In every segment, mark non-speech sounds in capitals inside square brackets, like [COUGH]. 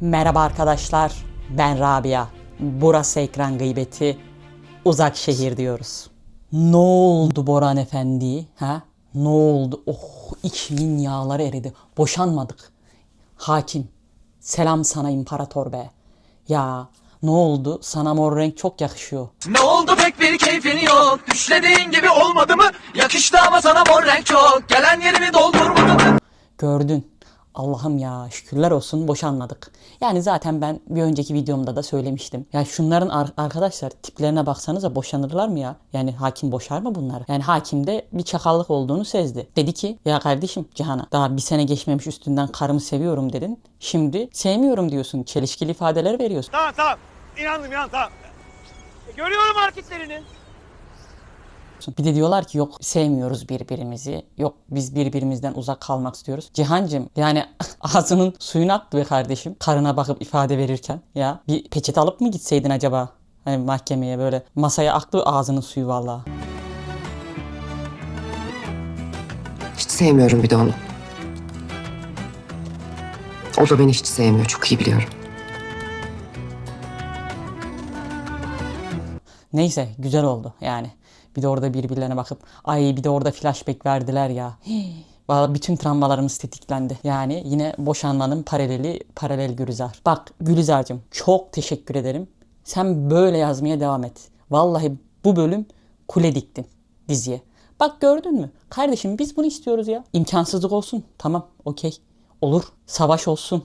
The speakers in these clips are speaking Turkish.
Merhaba arkadaşlar, ben Rabia. Burası ekran gıybeti, uzak şehir diyoruz. Ne oldu Boran Efendi? Ha? Ne oldu? Oh, içimin yağları eridi. Boşanmadık. Hakim, selam sana imparator be. Ya ne oldu? Sana mor renk çok yakışıyor. Ne oldu pek bir keyfin yok Düşlediğin gibi olmadı mı Yakıştı ama sana mor renk çok Gelen yerimi doldurmadı mı Gördün. Allah'ım ya şükürler olsun boşanmadık. Yani zaten ben bir önceki videomda da söylemiştim. Ya şunların ar- arkadaşlar tiplerine baksanıza boşanırlar mı ya? Yani hakim boşar mı bunları? Yani hakim de bir çakallık olduğunu sezdi. Dedi ki ya kardeşim Cihan'a daha bir sene geçmemiş üstünden karımı seviyorum dedin. Şimdi sevmiyorum diyorsun. Çelişkili ifadeler veriyorsun. Tamam tamam. İnandım inan tamam. Görüyorum hareketlerini. Bir de diyorlar ki yok sevmiyoruz birbirimizi. Yok biz birbirimizden uzak kalmak istiyoruz. Cihancım yani [LAUGHS] ağzının suyunu aktı be kardeşim. Karına bakıp ifade verirken ya bir peçete alıp mı gitseydin acaba? Hani mahkemeye böyle masaya aktı ağzının suyu vallahi. Hiç sevmiyorum bir de onu. O da beni hiç sevmiyor. Çok iyi biliyorum. Neyse güzel oldu yani. Bir de orada birbirlerine bakıp ay bir de orada flashback verdiler ya. Hii. [GASPS] Vallahi bütün travmalarımız tetiklendi. Yani yine boşanmanın paraleli paralel Gülizar. Bak Gülizar'cığım çok teşekkür ederim. Sen böyle yazmaya devam et. Vallahi bu bölüm kule diktin diziye. Bak gördün mü? Kardeşim biz bunu istiyoruz ya. İmkansızlık olsun. Tamam okey. Olur. Savaş olsun.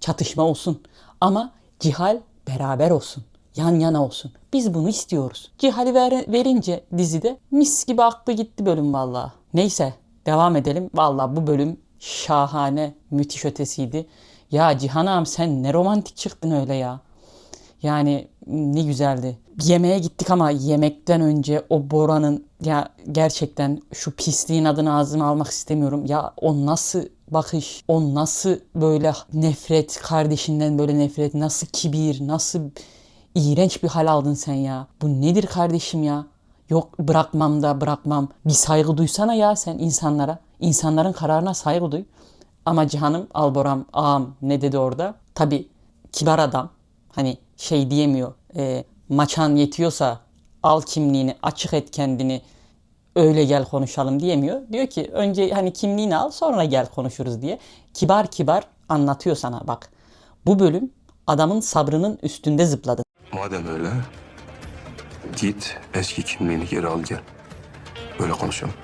Çatışma olsun. Ama cihal beraber olsun. Yan yana olsun. Biz bunu istiyoruz. Cihali ver- verince dizide mis gibi aklı gitti bölüm vallahi. Neyse devam edelim. Vallahi bu bölüm şahane, müthiş ötesiydi. Ya Cihan ağam sen ne romantik çıktın öyle ya. Yani ne güzeldi. Yemeğe gittik ama yemekten önce o Bora'nın ya gerçekten şu pisliğin adını ağzıma almak istemiyorum. Ya o nasıl bakış, o nasıl böyle nefret, kardeşinden böyle nefret, nasıl kibir, nasıl iğrenç bir hal aldın sen ya. Bu nedir kardeşim ya? Yok bırakmam da bırakmam. Bir saygı duysana ya sen insanlara. İnsanların kararına saygı duy. Ama Cihan'ım, Alboram, ağam ne dedi orada? Tabi kibar adam. Hani şey diyemiyor. E, maçan yetiyorsa al kimliğini, açık et kendini. Öyle gel konuşalım diyemiyor. Diyor ki önce hani kimliğini al sonra gel konuşuruz diye. Kibar kibar anlatıyor sana bak. Bu bölüm adamın sabrının üstünde zıpladı. Madem öyle, git eski kimliğini geri al gel. Böyle konuşalım.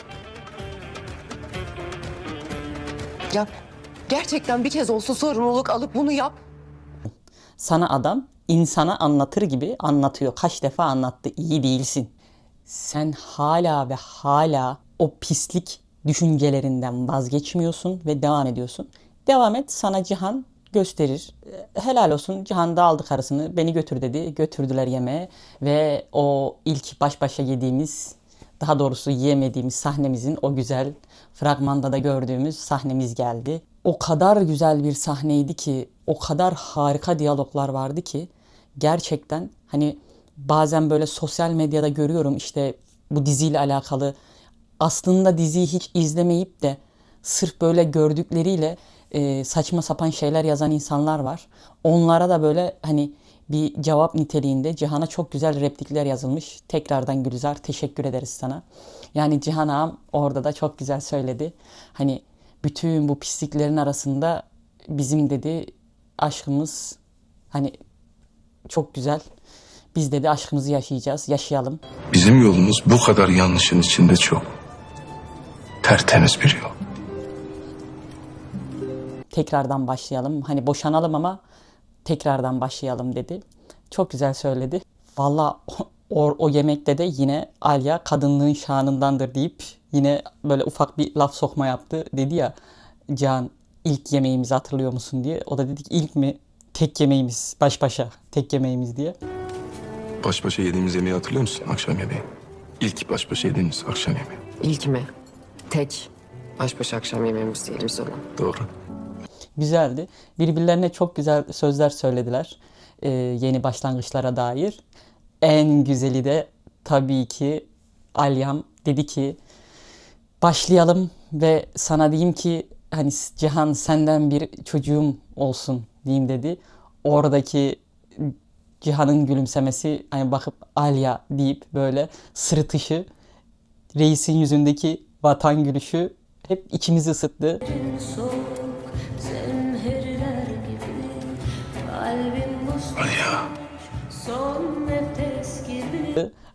Yap. Gerçekten bir kez olsun sorumluluk alıp bunu yap. Sana adam insana anlatır gibi anlatıyor. Kaç defa anlattı. iyi değilsin. Sen hala ve hala o pislik düşüncelerinden vazgeçmiyorsun ve devam ediyorsun. Devam et sana Cihan gösterir. E, Helal olsun Cihan da aldı karısını beni götür dedi. Götürdüler yemeğe ve o ilk baş başa yediğimiz daha doğrusu yiyemediğimiz sahnemizin o güzel fragmanda da gördüğümüz sahnemiz geldi. O kadar güzel bir sahneydi ki, o kadar harika diyaloglar vardı ki gerçekten hani bazen böyle sosyal medyada görüyorum işte bu diziyle alakalı aslında diziyi hiç izlemeyip de sırf böyle gördükleriyle e, saçma sapan şeyler yazan insanlar var. Onlara da böyle hani bir cevap niteliğinde Cihan'a çok güzel replikler yazılmış. Tekrardan Gülizar teşekkür ederiz sana. Yani Cihan ağam orada da çok güzel söyledi. Hani bütün bu pisliklerin arasında bizim dedi aşkımız hani çok güzel. Biz dedi aşkımızı yaşayacağız, yaşayalım. Bizim yolumuz bu kadar yanlışın içinde çok. Tertemiz bir yol. Tekrardan başlayalım. Hani boşanalım ama tekrardan başlayalım dedi. Çok güzel söyledi. Valla o, o yemekte de yine Alya kadınlığın şanındandır deyip yine böyle ufak bir laf sokma yaptı. Dedi ya Can ilk yemeğimizi hatırlıyor musun diye. O da dedik ilk mi? Tek yemeğimiz baş başa tek yemeğimiz diye. Baş başa yediğimiz yemeği hatırlıyor musun? Akşam yemeği. İlk baş başa yediğimiz akşam yemeği. İlk mi? Tek. Baş başa akşam yemeğimiz diyelim sonra. Doğru. Güzeldi. Birbirlerine çok güzel sözler söylediler. Ee, yeni başlangıçlara dair. En güzeli de tabii ki Alyam dedi ki başlayalım ve sana diyeyim ki hani Cihan senden bir çocuğum olsun diyeyim dedi. oradaki Cihan'ın gülümsemesi hani bakıp Alya deyip böyle sırıtışı reisin yüzündeki vatan gülüşü hep içimizi ısıttı. soğuk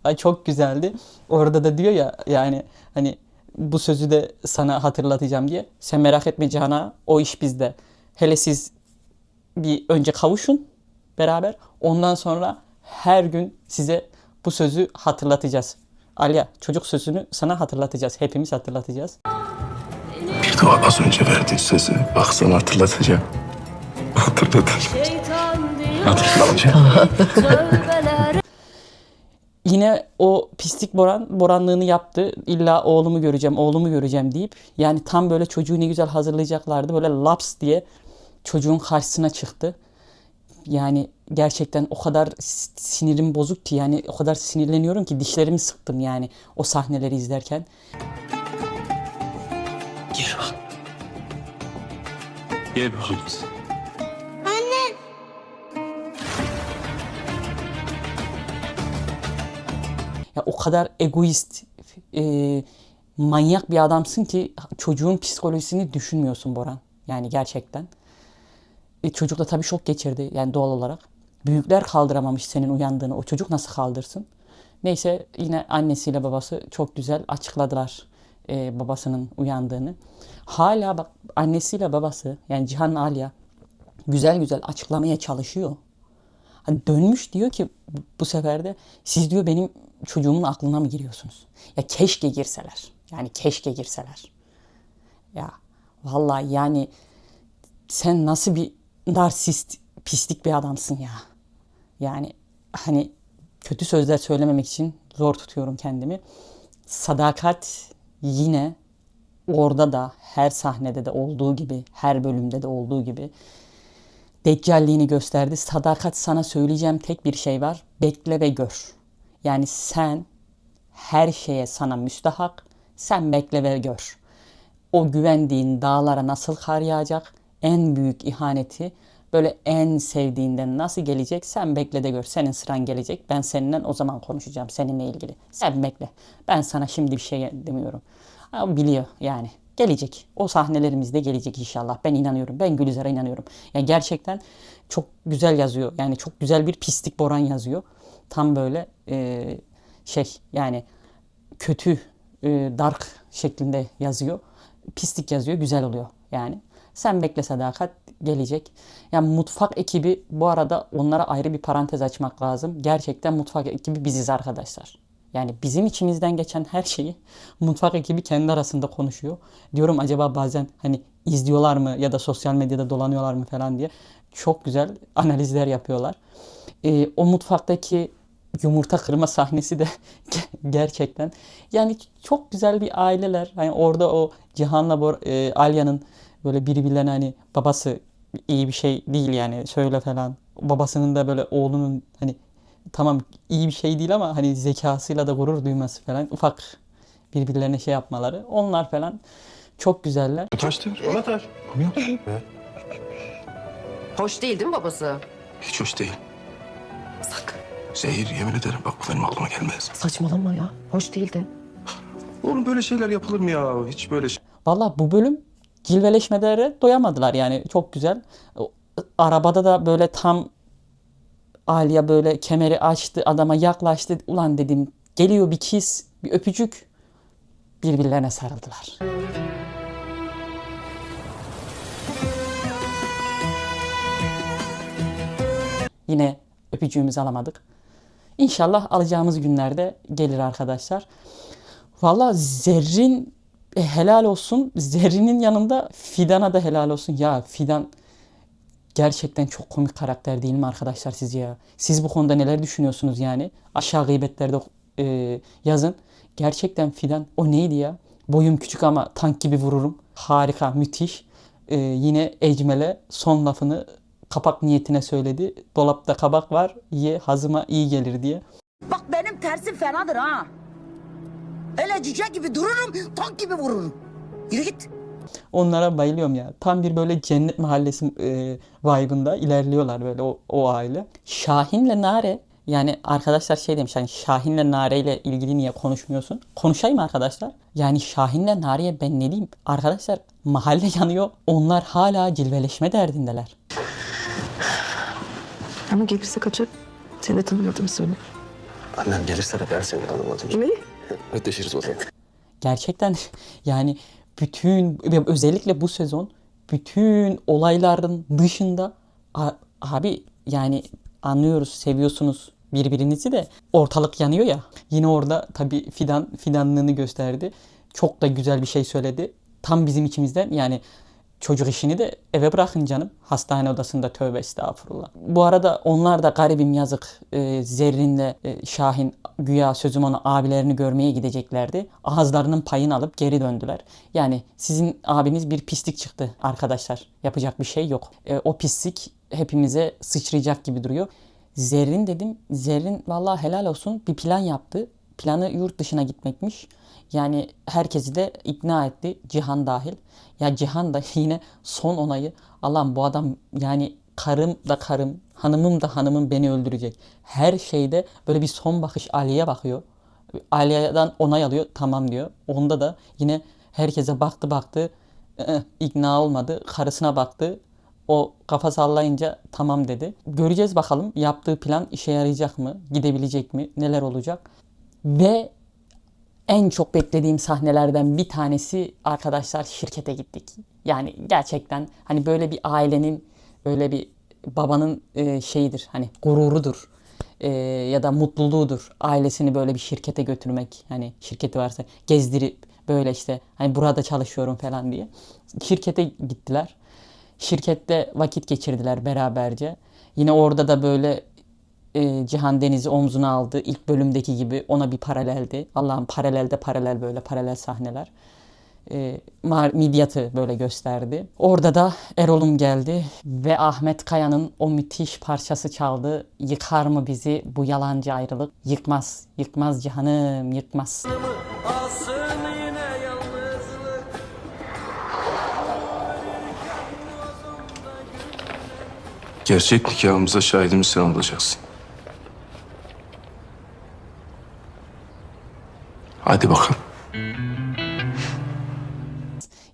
Ay çok güzeldi. Orada da diyor ya yani hani bu sözü de sana hatırlatacağım diye. Sen merak etme Cihan'a o iş bizde. Hele siz bir önce kavuşun beraber. Ondan sonra her gün size bu sözü hatırlatacağız. Alya çocuk sözünü sana hatırlatacağız. Hepimiz hatırlatacağız. Bir de az önce verdiğin sözü bak sana hatırlatacağım. Hatırlatacağım. Hatırlatacağım. Yine o pislik Boran Boranlığını yaptı. İlla oğlumu göreceğim, oğlumu göreceğim deyip yani tam böyle çocuğu ne güzel hazırlayacaklardı. Böyle laps diye çocuğun karşısına çıktı. Yani gerçekten o kadar sinirim bozuk ki yani o kadar sinirleniyorum ki dişlerimi sıktım yani o sahneleri izlerken. Gel bak. Gel bakalım. Ya o kadar egoist, e, manyak bir adamsın ki çocuğun psikolojisini düşünmüyorsun Boran. Yani gerçekten. E, çocuk da tabii şok geçirdi yani doğal olarak. Büyükler kaldıramamış senin uyandığını. O çocuk nasıl kaldırsın? Neyse yine annesiyle babası çok güzel açıkladılar e, babasının uyandığını. Hala bak annesiyle babası yani Cihan Alya güzel güzel açıklamaya çalışıyor. Hani dönmüş diyor ki bu- sefer de siz diyor benim çocuğumun aklına mı giriyorsunuz? Ya keşke girseler. Yani keşke girseler. Ya vallahi yani sen nasıl bir narsist, pislik bir adamsın ya. Yani hani kötü sözler söylememek için zor tutuyorum kendimi. Sadakat yine orada da her sahnede de olduğu gibi, her bölümde de olduğu gibi Deccalliğini gösterdi. Sadakat sana söyleyeceğim tek bir şey var. Bekle ve gör. Yani sen her şeye sana müstahak. Sen bekle ve gör. O güvendiğin dağlara nasıl kar yağacak? En büyük ihaneti böyle en sevdiğinden nasıl gelecek? Sen bekle de gör. Senin sıran gelecek. Ben seninle o zaman konuşacağım seninle ilgili. Sen bekle. Ben sana şimdi bir şey demiyorum. Ama biliyor yani. Gelecek. O sahnelerimiz de gelecek inşallah. Ben inanıyorum. Ben Gülizar'a inanıyorum. Yani gerçekten çok güzel yazıyor. Yani çok güzel bir pislik Boran yazıyor. Tam böyle e, şey yani kötü e, dark şeklinde yazıyor. Pislik yazıyor. Güzel oluyor yani. Sen bekle sadakat gelecek. Yani mutfak ekibi bu arada onlara ayrı bir parantez açmak lazım. Gerçekten mutfak ekibi biziz arkadaşlar. Yani bizim içimizden geçen her şeyi [LAUGHS] mutfak ekibi kendi arasında konuşuyor. Diyorum acaba bazen hani izliyorlar mı ya da sosyal medyada dolanıyorlar mı falan diye. Çok güzel analizler yapıyorlar. Ee, o mutfaktaki yumurta kırma sahnesi de [LAUGHS] gerçekten yani çok güzel bir aileler. Hani orada o Cihan'la Bor- e, Alya'nın böyle birbirlerine hani babası iyi bir şey değil yani söyle falan. Babasının da böyle oğlunun hani tamam iyi bir şey değil ama hani zekasıyla da gurur duyması falan ufak birbirlerine şey yapmaları onlar falan çok güzeller. Taştır. Ona taş. Hoş değil değil mi babası? Hiç hoş değil. Sakın. Zehir yemin ederim bak bu benim aklıma gelmez. Saçmalama ya. Hoş değildi. Oğlum böyle şeyler yapılır mı ya? Hiç böyle şey. Valla bu bölüm cilveleşmelere doyamadılar yani çok güzel. Arabada da böyle tam Aliye böyle kemeri açtı adama yaklaştı. Ulan dedim geliyor bir kiss bir öpücük birbirlerine sarıldılar. Yine öpücüğümüzü alamadık. İnşallah alacağımız günlerde gelir arkadaşlar. Valla Zerrin e, helal olsun. Zerrin'in yanında Fidan'a da helal olsun. Ya Fidan gerçekten çok komik karakter değil mi arkadaşlar siz ya? Siz bu konuda neler düşünüyorsunuz yani? Aşağı gıybetlerde e, yazın. Gerçekten Fidan o neydi ya? Boyum küçük ama tank gibi vururum. Harika, müthiş. E, yine Ecmel'e son lafını kapak niyetine söyledi. Dolapta kabak var, ye hazıma iyi gelir diye. Bak benim tersim fenadır ha. Öyle cüce gibi dururum, tank gibi vururum. Yürü git. Onlara bayılıyorum ya. Tam bir böyle cennet mahallesi e, vibe'ında ilerliyorlar böyle o, o aile. Şahin'le Nare yani arkadaşlar şey demiş hani Şahin'le Nare ile ilgili niye konuşmuyorsun? Konuşayım arkadaşlar. Yani Şahin'le Nare'ye ben ne diyeyim? Arkadaşlar mahalle [LAUGHS] yanıyor. Onlar hala cilveleşme derdindeler. Ama gelirse kaçar. Seni de tanımadığımı söyle. Annem gelirse de ben seni tanımadım. Ne? [LAUGHS] Ödeşiriz o zaman. Gerçekten [LAUGHS] yani bütün özellikle bu sezon bütün olayların dışında abi yani anlıyoruz seviyorsunuz birbirinizi de ortalık yanıyor ya. Yine orada tabii fidan fidanlığını gösterdi. Çok da güzel bir şey söyledi. Tam bizim içimizden yani çocuk işini de eve bırakın canım. Hastane odasında tövbe estağfurullah. Bu arada onlar da garibim yazık. Ee, Zerrin'le e, Şahin güya sözüm ona abilerini görmeye gideceklerdi. Ağızlarının payını alıp geri döndüler. Yani sizin abiniz bir pislik çıktı arkadaşlar. Yapacak bir şey yok. Ee, o pislik hepimize sıçrayacak gibi duruyor. Zerrin dedim. Zerrin vallahi helal olsun bir plan yaptı. Planı yurt dışına gitmekmiş. Yani herkesi de ikna etti. Cihan dahil. Ya Cihan da [LAUGHS] yine son onayı. Allah'ım bu adam yani karım da karım, hanımım da hanımım beni öldürecek. Her şeyde böyle bir son bakış Ali'ye bakıyor. Aliye'den onay alıyor. Tamam diyor. Onda da yine herkese baktı baktı. ikna olmadı. Karısına baktı. O kafa sallayınca tamam dedi. Göreceğiz bakalım yaptığı plan işe yarayacak mı? Gidebilecek mi? Neler olacak? Ve en çok beklediğim sahnelerden bir tanesi arkadaşlar şirkete gittik. Yani gerçekten hani böyle bir ailenin böyle bir babanın e, şeyidir hani gururudur E, ya da mutluluğudur ailesini böyle bir şirkete götürmek hani şirketi varsa gezdirip böyle işte hani burada çalışıyorum falan diye şirkete gittiler. Şirkette vakit geçirdiler beraberce. Yine orada da böyle e, Cihan Deniz'i omzuna aldı. İlk bölümdeki gibi ona bir paraleldi. Allah'ım paralelde paralel böyle paralel sahneler. E, Midyat'ı böyle gösterdi. Orada da Erol'um geldi ve Ahmet Kaya'nın o müthiş parçası çaldı. Yıkar mı bizi bu yalancı ayrılık? Yıkmaz, yıkmaz Cihan'ım, yıkmaz. Gerçek nikahımıza şahidimiz sen olacaksın. Hadi bakalım.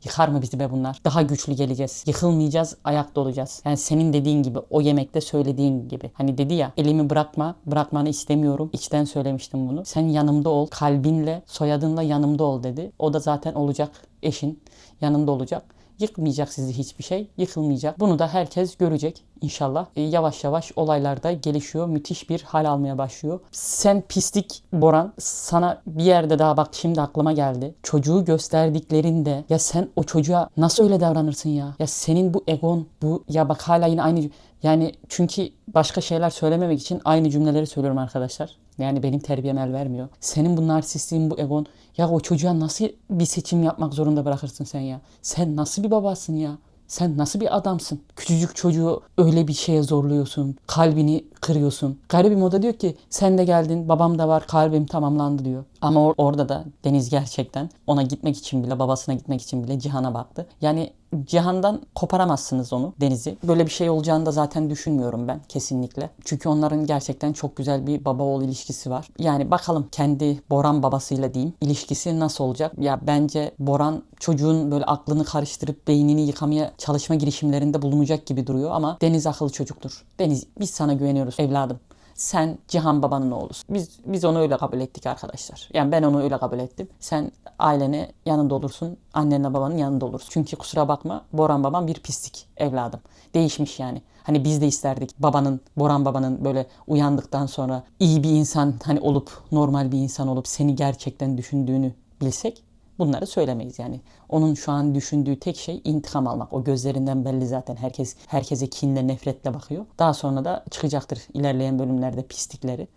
Yıkar mı bizi be bunlar? Daha güçlü geleceğiz. Yıkılmayacağız, ayakta olacağız. Yani senin dediğin gibi, o yemekte söylediğin gibi. Hani dedi ya, elimi bırakma, bırakmanı istemiyorum. İçten söylemiştim bunu. Sen yanımda ol, kalbinle, soyadınla yanımda ol dedi. O da zaten olacak eşin, yanında olacak. Yıkmayacak sizi hiçbir şey, yıkılmayacak. Bunu da herkes görecek inşallah. E, yavaş yavaş olaylarda gelişiyor. Müthiş bir hal almaya başlıyor. Sen pislik Boran sana bir yerde daha bak şimdi aklıma geldi. Çocuğu gösterdiklerinde ya sen o çocuğa nasıl öyle davranırsın ya? Ya senin bu egon bu ya bak hala yine aynı yani çünkü başka şeyler söylememek için aynı cümleleri söylüyorum arkadaşlar. Yani benim terbiyem el vermiyor. Senin bu narsistliğin, bu egon. Ya o çocuğa nasıl bir seçim yapmak zorunda bırakırsın sen ya? Sen nasıl bir babasın ya? Sen nasıl bir adamsın? Küçücük çocuğu öyle bir şeye zorluyorsun. Kalbini kırıyorsun. Garibim o da diyor ki sen de geldin babam da var kalbim tamamlandı diyor. Ama or- orada da Deniz gerçekten ona gitmek için bile babasına gitmek için bile Cihan'a baktı. Yani Cihan'dan koparamazsınız onu Deniz'i. Böyle bir şey olacağını da zaten düşünmüyorum ben kesinlikle. Çünkü onların gerçekten çok güzel bir baba oğul ilişkisi var. Yani bakalım kendi Boran babasıyla diyeyim ilişkisi nasıl olacak? Ya bence Boran çocuğun böyle aklını karıştırıp beynini yıkamaya çalışma girişimlerinde bulunacak gibi duruyor ama Deniz akıllı çocuktur. Deniz biz sana güveniyoruz evladım. Sen Cihan babanın oğlusun. Biz biz onu öyle kabul ettik arkadaşlar. Yani ben onu öyle kabul ettim. Sen ailene yanında olursun. Annenle babanın yanında olursun. Çünkü kusura bakma Boran baban bir pislik evladım. Değişmiş yani. Hani biz de isterdik babanın, Boran babanın böyle uyandıktan sonra iyi bir insan hani olup normal bir insan olup seni gerçekten düşündüğünü bilsek bunları söylemeyiz yani. Onun şu an düşündüğü tek şey intikam almak. O gözlerinden belli zaten. Herkes herkese kinle, nefretle bakıyor. Daha sonra da çıkacaktır ilerleyen bölümlerde pislikleri.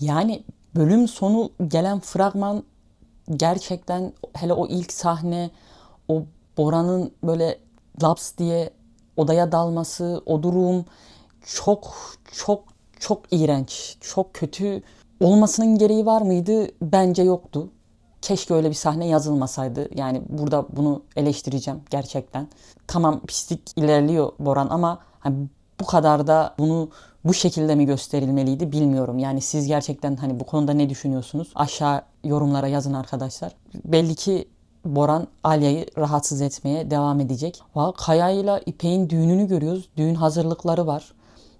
Yani bölüm sonu gelen fragman gerçekten hele o ilk sahne o Bora'nın böyle laps diye odaya dalması, o durum çok çok çok iğrenç, çok kötü olmasının gereği var mıydı? Bence yoktu. Keşke öyle bir sahne yazılmasaydı. Yani burada bunu eleştireceğim gerçekten. Tamam pislik ilerliyor Boran ama hani bu kadar da bunu bu şekilde mi gösterilmeliydi bilmiyorum. Yani siz gerçekten hani bu konuda ne düşünüyorsunuz? Aşağı yorumlara yazın arkadaşlar. Belli ki Boran Alya'yı rahatsız etmeye devam edecek. Kaya ile İpek'in düğününü görüyoruz. Düğün hazırlıkları var.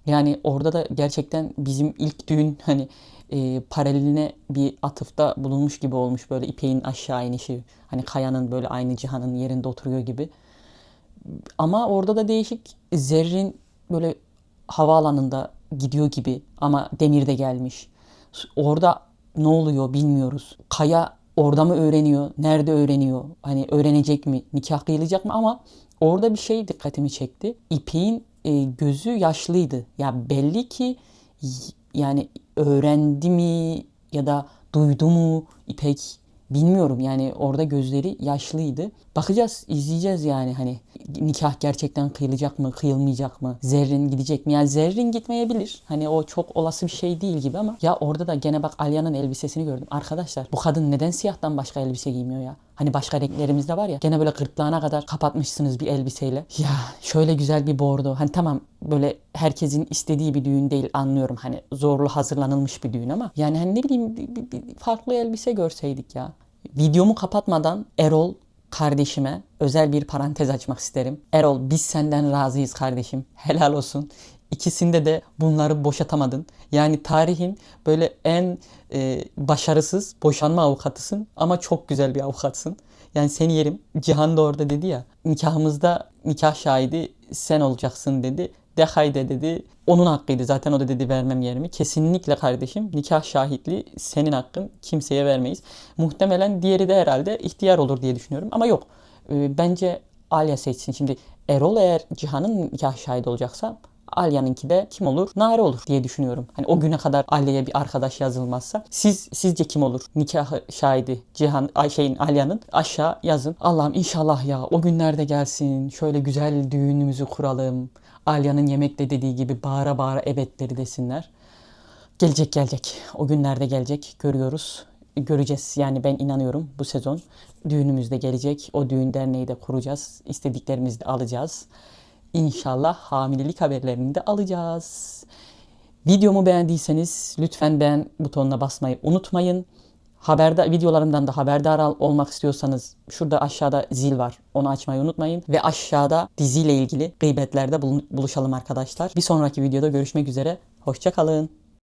Yani orada da gerçekten bizim ilk düğün hani e, paraleline bir atıfta bulunmuş gibi olmuş böyle İpek'in aşağı inişi. Hani Kaya'nın böyle aynı cihanın yerinde oturuyor gibi. Ama orada da değişik Zerrin böyle havaalanında gidiyor gibi ama Demir de gelmiş. Orada ne oluyor bilmiyoruz. Kaya orada mı öğreniyor? Nerede öğreniyor? Hani öğrenecek mi? Nikah kıyılacak mı? Ama orada bir şey dikkatimi çekti. İpek'in e, gözü yaşlıydı. Ya belli ki yani öğrendi mi ya da duydu mu İpek bilmiyorum yani orada gözleri yaşlıydı. Bakacağız, izleyeceğiz yani hani nikah gerçekten kıyılacak mı, kıyılmayacak mı? Zerrin gidecek mi? Yani Zerrin gitmeyebilir. Hani o çok olası bir şey değil gibi ama ya orada da gene bak Alya'nın elbisesini gördüm. Arkadaşlar bu kadın neden siyahtan başka elbise giymiyor ya? Hani başka renklerimiz de var ya. Gene böyle gırtlağına kadar kapatmışsınız bir elbiseyle. Ya şöyle güzel bir bordo. Hani tamam böyle herkesin istediği bir düğün değil anlıyorum. Hani zorlu hazırlanılmış bir düğün ama yani hani ne bileyim bir, bir- farklı elbise görseydik ya. Videomu kapatmadan Erol kardeşime özel bir parantez açmak isterim. Erol biz senden razıyız kardeşim. Helal olsun. İkisinde de bunları boşatamadın. Yani tarihin böyle en e, başarısız boşanma avukatısın ama çok güzel bir avukatsın. Yani seni yerim. Cihan da orada dedi ya nikahımızda nikah şahidi sen olacaksın dedi. De haydi dedi. Onun hakkıydı zaten o da dedi vermem yerimi. Kesinlikle kardeşim nikah şahitliği senin hakkın kimseye vermeyiz. Muhtemelen diğeri de herhalde ihtiyar olur diye düşünüyorum ama yok. Ee, bence Alya seçsin. Şimdi Erol eğer Cihan'ın nikah şahidi olacaksa Alya'nınki de kim olur? Nare olur diye düşünüyorum. Hani o güne kadar Alya'ya bir arkadaş yazılmazsa siz sizce kim olur? Nikah şahidi Cihan Ay şeyin Alya'nın aşağı yazın. Allah'ım inşallah ya o günlerde gelsin. Şöyle güzel düğünümüzü kuralım. Alya'nın yemekte dediği gibi bağıra bağıra evetleri desinler. Gelecek gelecek. O günlerde gelecek. Görüyoruz. Göreceğiz. Yani ben inanıyorum bu sezon düğünümüz de gelecek. O düğün derneği de kuracağız. İstediklerimizi de alacağız. İnşallah hamilelik haberlerini de alacağız. Videomu beğendiyseniz lütfen beğen butonuna basmayı unutmayın. Haberde videolarımdan da haberdar olmak istiyorsanız şurada aşağıda zil var. Onu açmayı unutmayın ve aşağıda diziyle ilgili gıybetlerde buluşalım arkadaşlar. Bir sonraki videoda görüşmek üzere. Hoşça kalın.